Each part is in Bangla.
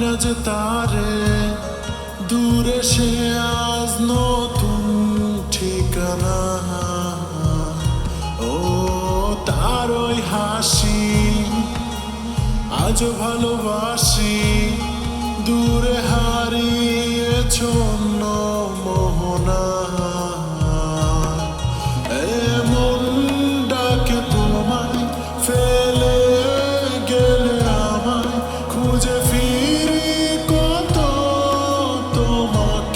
না তারে দূরে সে আজ নতুন ঠিকানা। ও তার ওই হাসি আজও ভালোবাসি।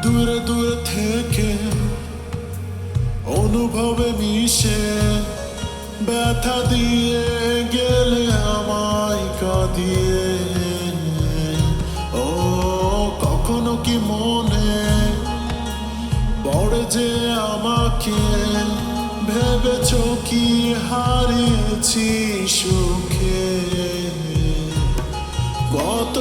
দূরে দূরে থেকে অনুভবে মিশে ব্যথা দিয়ে গেলে আমায় কাঁদিয়ে ও কখনো কি মনে পড়ে যে আমাকে ভেবেছ কি হারিয়েছি সুখে? কত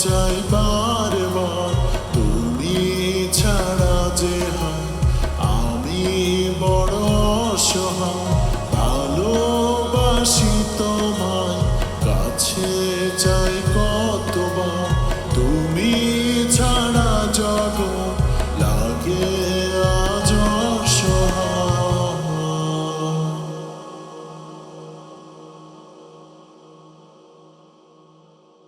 চাই বারবার তুমি ছাড়া যে হয় আমি বড় সহায় ভালোবাসি তোমায় কাছে চাই কতবার।